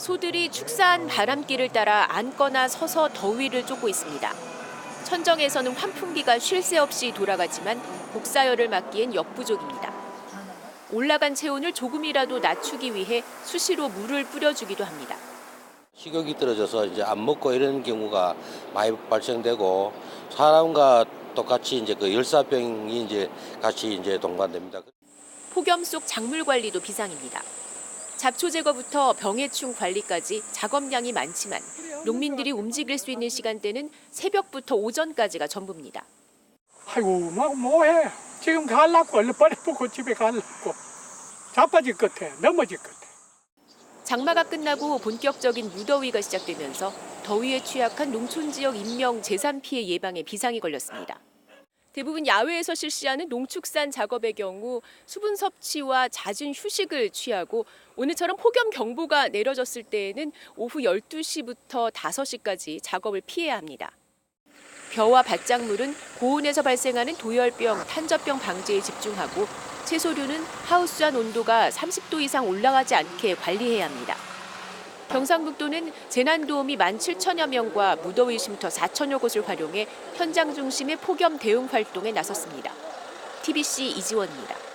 소들이 축사한 바람길을 따라 앉거나 서서 더위를 쫓고 있습니다. 천정에서는 환풍기가 쉴 새 없이 돌아가지만 복사열을 막기엔 역부족입니다. 올라간 체온을 조금이라도 낮추기 위해 수시로 물을 뿌려주기도 합니다. 식욕이 떨어져서 이제 안 먹고 이런 경우가 많이 발생되고 사람과 똑같이 이제 그 열사병이 이제 같이 이제 동반됩니다. 폭염 속 작물 관리도 비상입니다. 잡초 제거부터 병해충 관리까지 작업량이 많지만 농민들이 움직일 수 있는 시간대는 새벽부터 오전까지가 전부입니다. 아이고 막 뭐해 지금 갈라고 얼른 빨리 보고 집에 갈라고 자빠질 것 같아 넘어질 것 같아 장마가 끝나고 본격적인 무더위가 시작되면서 더위에 취약한 농촌 지역 인명 재산 피해 예방에 비상이 걸렸습니다. 대부분 야외에서 실시하는 농축산 작업의 경우 수분 섭취와 잦은 휴식을 취하고 오늘처럼 폭염 경보가 내려졌을 때에는 오후 12시부터 5시까지 작업을 피해야 합니다. 벼와 밭작물은 고온에서 발생하는 도열병, 탄저병 방지에 집중하고 채소류는 하우스 안 온도가 30도 이상 올라가지 않게 관리해야 합니다. 경상북도는 재난도우미 17,000여 명과 무더위 쉼터 4천여 곳을 활용해 현장 중심의 폭염 대응 활동에 나섰습니다. TBC 이지원입니다.